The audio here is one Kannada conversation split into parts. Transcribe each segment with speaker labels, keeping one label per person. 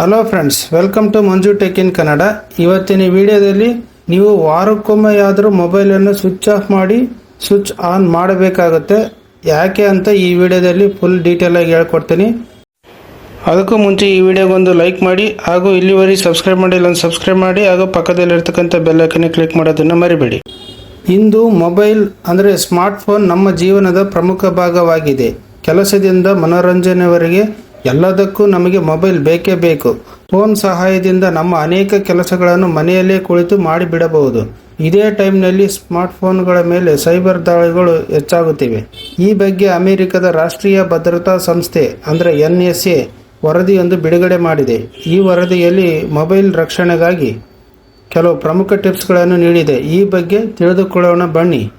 Speaker 1: Hello friends welcome to Manju tech in Kannada ಇವತ್ತಿನ ವಿಡಿಯೋದಲ್ಲಿ ನೀವು ವಾರಕ್ಕೊಮ್ಮೆಯಾದರೂ ಮೊಬೈಲನ್ನು ಸ್ವಿಚ್ ಆಫ್ ಮಾಡಿ ಸ್ವಿಚ್ ಆನ್ ಮಾಡಬೇಕಾಗುತ್ತೆ. ಯಾಕೆ ಅಂತ ಈ ವಿಡಿಯೋದಲ್ಲಿ ಫುಲ್ ಡೀಟೇಲ್ ಆಗಿ ಹೇಳ್ಕೊಡ್ತೀನಿ. ಅದಕ್ಕೂ ಮುಂಚೆ ಈ ವಿಡಿಯೋಗೊಂದು ಲೈಕ್ ಮಾಡಿ, ಹಾಗೂ ಇಲ್ಲಿವರೆಗೆ ಸಬ್ಸ್ಕ್ರೈಬ್ ಮಾಡಿ ಇಲ್ಲೊಂದು ಸಬ್ಸ್ಕ್ರೈಬ್ ಮಾಡಿ, ಹಾಗೂ ಪಕ್ಕದಲ್ಲಿರ್ತಕ್ಕಂಥ ಬೆಲ್ ಐಕನ್ ಕ್ಲಿಕ್ ಮಾಡೋದನ್ನು ಮರಿಬೇಡಿ. ಇಂದು ಮೊಬೈಲ್ ಅಂದರೆ ಸ್ಮಾರ್ಟ್ಫೋನ್ ನಮ್ಮ ಜೀವನದ ಪ್ರಮುಖ ಭಾಗವಾಗಿದೆ. ಕೆಲಸದಿಂದ ಮನೋರಂಜನೆವರೆಗೆ ಎಲ್ಲದಕ್ಕೂ ನಮಗೆ ಮೊಬೈಲ್ ಬೇಕೇ ಬೇಕು. ಫೋನ್ ಸಹಾಯದಿಂದ ನಮ್ಮ ಅನೇಕ ಕೆಲಸಗಳನ್ನು ಮನೆಯಲ್ಲೇ ಕುಳಿತು ಮಾಡಿಬಿಡಬಹುದು. ಇದೇ ಟೈಮ್ನಲ್ಲಿ ಸ್ಮಾರ್ಟ್ಫೋನ್ಗಳ ಮೇಲೆ ಸೈಬರ್ ದಾಳಿಗಳು ಹೆಚ್ಚಾಗುತ್ತಿವೆ. ಈ ಬಗ್ಗೆ ಅಮೆರಿಕದ ರಾಷ್ಟ್ರೀಯ ಭದ್ರತಾ ಸಂಸ್ಥೆ, ಅಂದರೆ ಎನ್ ಎಸ್ ಎ ವರದಿಯೊಂದು ಬಿಡುಗಡೆ ಮಾಡಿದೆ. ಈ ವರದಿಯಲ್ಲಿ ಮೊಬೈಲ್ ರಕ್ಷಣೆಗಾಗಿ ಕೆಲವು ಪ್ರಮುಖ ಟಿಪ್ಸ್ಗಳನ್ನು ನೀಡಿದೆ. ಈ ಬಗ್ಗೆ ತಿಳಿದುಕೊಳ್ಳೋಣ ಬನ್ನಿ.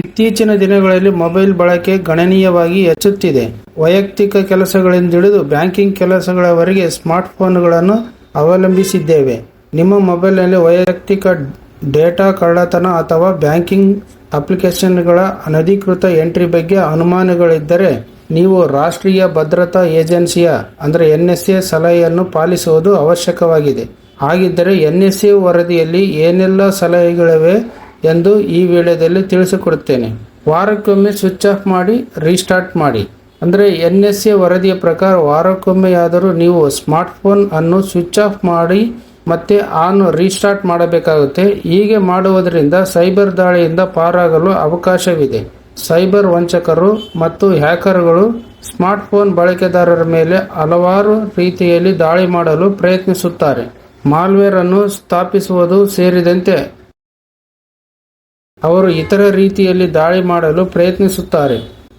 Speaker 1: ಇತ್ತೀಚಿನ ದಿನಗಳಲ್ಲಿ ಮೊಬೈಲ್ ಬಳಕೆ ಗಣನೀಯವಾಗಿ ಹೆಚ್ಚುತ್ತಿದೆ. ವೈಯಕ್ತಿಕ ಕೆಲಸಗಳಿಂದ ಹಿಡಿದು ಬ್ಯಾಂಕಿಂಗ್ ಕೆಲಸಗಳವರೆಗೆ ಸ್ಮಾರ್ಟ್ಫೋನ್ಗಳನ್ನು ಅವಲಂಬಿಸಿದ್ದೇವೆ. ನಿಮ್ಮ ಮೊಬೈಲ್ನಲ್ಲಿ ವೈಯಕ್ತಿಕ ಡೇಟಾ ಕಳ್ಳತನ ಅಥವಾ ಬ್ಯಾಂಕಿಂಗ್ ಅಪ್ಲಿಕೇಶನ್ಗಳ ಅನಧಿಕೃತ ಎಂಟ್ರಿ ಬಗ್ಗೆ ಅನುಮಾನಗಳಿದ್ದರೆ ನೀವು ರಾಷ್ಟ್ರೀಯ ಭದ್ರತಾ ಏಜೆನ್ಸಿಯ, ಅಂದರೆ ಎನ್ ಎಸ್ ಎ ಸಲಹೆಯನ್ನು ಪಾಲಿಸುವುದು ಅವಶ್ಯಕವಾಗಿದೆ. ಹಾಗಿದ್ದರೆ ಎನ್ ಎಸ್ ಎ ವರದಿಯಲ್ಲಿ ಏನೆಲ್ಲ ಸಲಹೆಗಳಿವೆ? ಎಂದು ಈ ವೇಳೆಯಲ್ಲಿ ತಿಳಿಸಿಕೊಡುತ್ತೇನೆ. ವಾರಕ್ಕೊಮ್ಮೆ ಸ್ವಿಚ್ ಆಫ್ ಮಾಡಿ ರೀಸ್ಟಾರ್ಟ್ ಮಾಡಿ. ಅಂದರೆ ಎನ್ ಎಸ್ ಎ ವರದಿಯ ಪ್ರಕಾರ ವಾರಕ್ಕೊಮ್ಮೆಯಾದರೂ ನೀವು ಸ್ಮಾರ್ಟ್ಫೋನ್ ಅನ್ನು ಸ್ವಿಚ್ ಆಫ್ ಮಾಡಿ, ಮತ್ತೆ ಆನ್ ರೀಸ್ಟಾರ್ಟ್ ಮಾಡಬೇಕಾಗುತ್ತೆ. ಹೀಗೆ ಮಾಡುವುದರಿಂದ ಸೈಬರ್ ದಾಳಿಯಿಂದ ಪಾರಾಗಲು ಅವಕಾಶವಿದೆ. ಸೈಬರ್ ವಂಚಕರು ಮತ್ತು ಹ್ಯಾಕರ್ಗಳು ಸ್ಮಾರ್ಟ್ಫೋನ್ ಬಳಕೆದಾರರ ಮೇಲೆ ಹಲವಾರು ರೀತಿಯಲ್ಲಿ ದಾಳಿ ಮಾಡಲು ಪ್ರಯತ್ನಿಸುತ್ತಾರೆ. ಮಾಲ್ವೇರ್ ಅನ್ನು ಸ್ಥಾಪಿಸುವುದು ಸೇರಿದಂತೆ ಅವರು ಇತರ ರೀತಿಯಲ್ಲಿ ದಾಳಿ ಮಾಡಲು ಪ್ರಯತ್ನಿಸುತ್ತಾರೆ.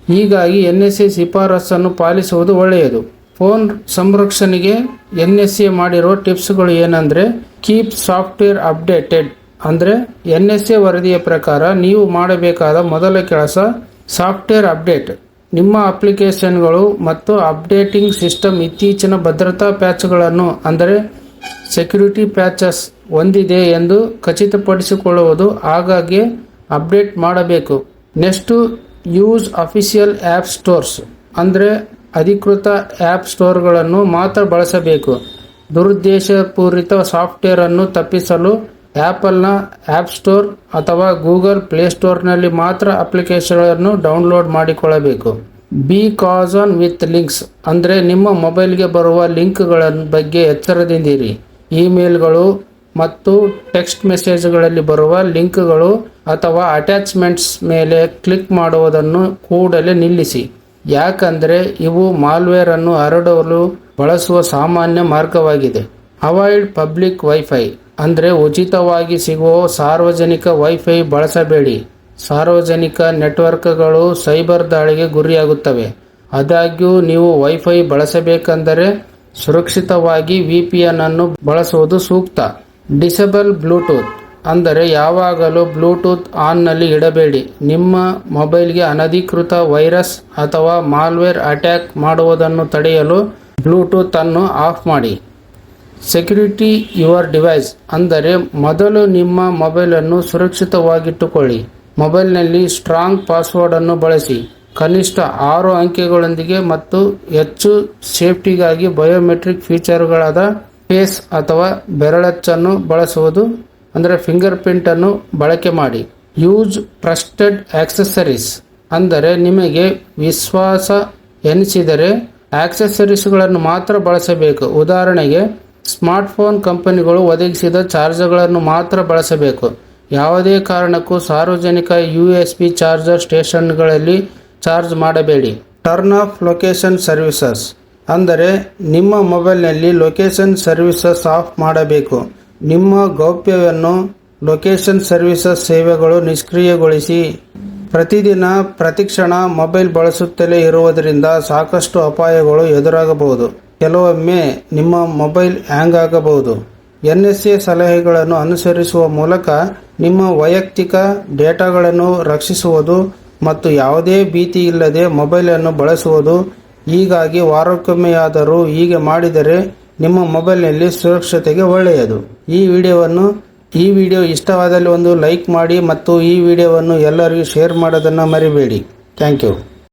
Speaker 1: ಹೀಗಾಗಿ ಎನ್ಎಸ್ಎ ಶಿಫಾರಸನ್ನು ಪಾಲಿಸುವುದು ಒಳ್ಳೆಯದು. ಫೋನ್ ಸಂರಕ್ಷಣೆಗೆ ಎನ್ಎಸ್ಎ ಮಾಡಿರುವ ಟಿಪ್ಸ್ಗಳು ಏನಂದ್ರೆ, ಕೀಪ್ ಸಾಫ್ಟ್ವೇರ್ ಅಪ್ಡೇಟೆಡ್. ಅಂದ್ರೆ, ಎನ್ಎಸ್ಎ ವರದಿಯ ಪ್ರಕಾರ ನೀವು ಮಾಡಬೇಕಾದ ಮೊದಲ ಕೆಲಸ ಸಾಫ್ಟ್ವೇರ್ ಅಪ್ಡೇಟ್. ನಿಮ್ಮ ಅಪ್ಲಿಕೇಶನ್ಗಳು ಮತ್ತು ಅಪ್ಡೇಟಿಂಗ್ ಸಿಸ್ಟಮ್ ಇತ್ತೀಚಿನ ಭದ್ರತಾ ಪ್ಯಾಚ್ಗಳನ್ನು, ಅಂದರೆ ಸೆಕ್ಯೂರಿಟಿ ಪ್ಯಾಚಸ್, ಹೊಂದಿದೆ ಎಂದು ಖಚಿತಪಡಿಸಿಕೊಳ್ಳುವುದು. ಆಗಾಗ್ಗೆ ಅಪ್ಡೇಟ್ ಮಾಡಬೇಕು. Next use official app stores ಅಂದರೆ ಅಧಿಕೃತ ಆ್ಯಪ್ ಸ್ಟೋರ್ಗಳನ್ನು ಮಾತ್ರ ಬಳಸಬೇಕು. ದುರುದ್ದೇಶಪೂರಿತ ಸಾಫ್ಟ್ವೇರ್ ಅನ್ನು ತಪ್ಪಿಸಲು ಆ್ಯಪಲ್ನ ಆ್ಯಪ್ ಸ್ಟೋರ್ ಅಥವಾ ಗೂಗಲ್ ಪ್ಲೇಸ್ಟೋರ್ನಲ್ಲಿ ಮಾತ್ರ ಅಪ್ಲಿಕೇಶನ್ಗಳನ್ನು ಡೌನ್ಲೋಡ್ ಮಾಡಿಕೊಳ್ಳಬೇಕು. ಬಿ ಆನ್ ವಿತ್ ಲಿಂಕ್ಸ್ ಅಂದರೆ ನಿಮ್ಮ ಮೊಬೈಲ್ಗೆ ಬರುವ ಲಿಂಕ್ಗಳ ಬಗ್ಗೆ ಎಚ್ಚರದಿಂದಿರಿ. ಇಮೇಲ್ಗಳು ಮತ್ತು ಟೆಕ್ಸ್ಟ್ ಮೆಸೇಜ್ಗಳಲ್ಲಿ ಬರುವ ಲಿಂಕ್ಗಳು ಅಥವಾ ಅಟ್ಯಾಚ್ಮೆಂಟ್ಸ್ ಮೇಲೆ ಕ್ಲಿಕ್ ಮಾಡುವುದನ್ನು ಕೂಡಲೇ ನಿಲ್ಲಿಸಿ. ಯಾಕಂದರೆ ಇವು ಮಾಲ್ವೇರ್ ಅನ್ನು ಹರಡಲು ಬಳಸುವ ಸಾಮಾನ್ಯ ಮಾರ್ಗವಾಗಿದೆ. ಅವಾಯ್ಡ್ ಪಬ್ಲಿಕ್ ವೈಫೈ ಅಂದರೆ ಉಚಿತವಾಗಿ ಸಿಗುವ ಸಾರ್ವಜನಿಕ ವೈಫೈ ಬಳಸಬೇಡಿ. ಸಾರ್ವಜನಿಕ ನೆಟ್ವರ್ಕ್ಗಳು ಸೈಬರ್ ದಾಳಿಗೆ ಗುರಿಯಾಗುತ್ತವೆ. ಆದಾಗ್ಯೂ ನೀವು ವೈಫೈ ಬಳಸಬೇಕೆಂದರೆ ಸುರಕ್ಷಿತವಾಗಿ ವಿಪಿಎನ್ ಅನ್ನು ಬಳಸುವುದು ಸೂಕ್ತ. ಡಿಸೇಬಲ್ ಬ್ಲೂಟೂತ್ ಅಂದರೆ ಯಾವಾಗಲೂ ಬ್ಲೂಟೂತ್ ಆನ್ನಲ್ಲಿ ಇಡಬೇಡಿ. ನಿಮ್ಮ ಮೊಬೈಲ್ಗೆ ಅನಧಿಕೃತ ವೈರಸ್ ಅಥವಾ ಮಾಲ್ವೇರ್ ಅಟ್ಯಾಕ್ ಮಾಡುವುದನ್ನು ತಡೆಯಲು ಬ್ಲೂಟೂತ್ ಅನ್ನು ಆಫ್ ಮಾಡಿ. ಸೆಕ್ಯುರಿಟಿ ಯುವರ್ ಡಿವೈಸ್ ಅಂದರೆ ಮೊದಲು ನಿಮ್ಮ ಮೊಬೈಲನ್ನು ಸುರಕ್ಷಿತವಾಗಿಟ್ಟುಕೊಳ್ಳಿ. ಮೊಬೈಲ್ನಲ್ಲಿ ಸ್ಟ್ರಾಂಗ್ ಪಾಸ್ವರ್ಡನ್ನು ಬಳಸಿ. ಕನಿಷ್ಠ ಆರು ಅಂಕೆಗಳೊಂದಿಗೆ ಮತ್ತು ಹೆಚ್ಚು ಸೇಫ್ಟಿಗಾಗಿ ಬಯೋಮೆಟ್ರಿಕ್ ಫೀಚರ್ಗಳಾದ ಫೇಸ್ ಅಥವಾ ಬೆರಳಚ್ಚನ್ನು ಬಳಸುವುದು ಅಂದರೆ ಫಿಂಗರ್ ಪ್ರಿಂಟನ್ನು ಬಳಕೆ ಮಾಡಿ. ಯೂಸ್ ಟ್ರಸ್ಟೆಡ್ ಆಕ್ಸೆಸರೀಸ್ ಅಂದರೆ ನಿಮಗೆ ವಿಶ್ವಾಸ ಎನಿಸಿದರೆ ಆಕ್ಸೆಸರೀಸ್ಗಳನ್ನು ಮಾತ್ರ ಬಳಸಬೇಕು. ಉದಾಹರಣೆಗೆ ಸ್ಮಾರ್ಟ್ಫೋನ್ ಕಂಪನಿಗಳು ಒದಗಿಸಿದ ಚಾರ್ಜರ್ಗಳನ್ನು ಮಾತ್ರ ಬಳಸಬೇಕು. ಯಾವುದೇ ಕಾರಣಕ್ಕೂ ಸಾರ್ವಜನಿಕ ಯು ಎಸ್ ಬಿ ಚಾರ್ಜರ್ ಸ್ಟೇಷನ್ಗಳಲ್ಲಿ ಚಾರ್ಜ್ ಮಾಡಬೇಡಿ. ಟರ್ನ್ ಆಫ್ ಲೊಕೇಶನ್ ಸರ್ವಿಸಸ್ ಅಂದರೆ ನಿಮ್ಮ ಮೊಬೈಲ್ನಲ್ಲಿ ಲೊಕೇಶನ್ ಸರ್ವಿಸಸ್ ಆಫ್ ಮಾಡಬೇಕು. ನಿಮ್ಮ ಗೌಪ್ಯವನ್ನು ಲೊಕೇಶನ್ ಸರ್ವಿಸಸ್ ಸೇವೆಗಳು ನಿಷ್ಕ್ರಿಯಗೊಳಿಸಿ. ಪ್ರತಿದಿನ ಪ್ರತಿಕ್ಷಣ ಮೊಬೈಲ್ ಬಳಸುತ್ತಲೇ ಇರುವುದರಿಂದ ಸಾಕಷ್ಟು ಅಪಾಯಗಳು ಎದುರಾಗಬಹುದು. ಕೆಲವೊಮ್ಮೆ ನಿಮ್ಮ ಮೊಬೈಲ್ ಹ್ಯಾಂಗ್ ಆಗಬಹುದು? ಎನ್ಎಸ್ಎ ಸಲಹೆಗಳನ್ನು ಅನುಸರಿಸುವ ಮೂಲಕ ನಿಮ್ಮ ವೈಯಕ್ತಿಕ ಡೇಟಾಗಳನ್ನು ರಕ್ಷಿಸುವುದು ಮತ್ತು ಯಾವುದೇ ಭೀತಿ ಇಲ್ಲದೆ ಮೊಬೈಲನ್ನು ಬಳಸುವುದು. ಹೀಗಾಗಿ ವಾರಕ್ಕೊಮ್ಮೆಯಾದರೂ ಹೀಗೆ ಮಾಡಿದರೆ ನಿಮ್ಮ ಮೊಬೈಲ್ನಲ್ಲಿ ಸುರಕ್ಷತೆಗೆ ಒಳ್ಳೆಯದು. ಈ ವಿಡಿಯೋವನ್ನು, ಈ ವಿಡಿಯೋ ಇಷ್ಟವಾದಲ್ಲಿ ಒಂದು ಲೈಕ್ ಮಾಡಿ ಮತ್ತು ಈ ವಿಡಿಯೋವನ್ನು ಎಲ್ಲರಿಗೂ ಶೇರ್ ಮಾಡೋದನ್ನು ಮರಿಬೇಡಿ. Thank you.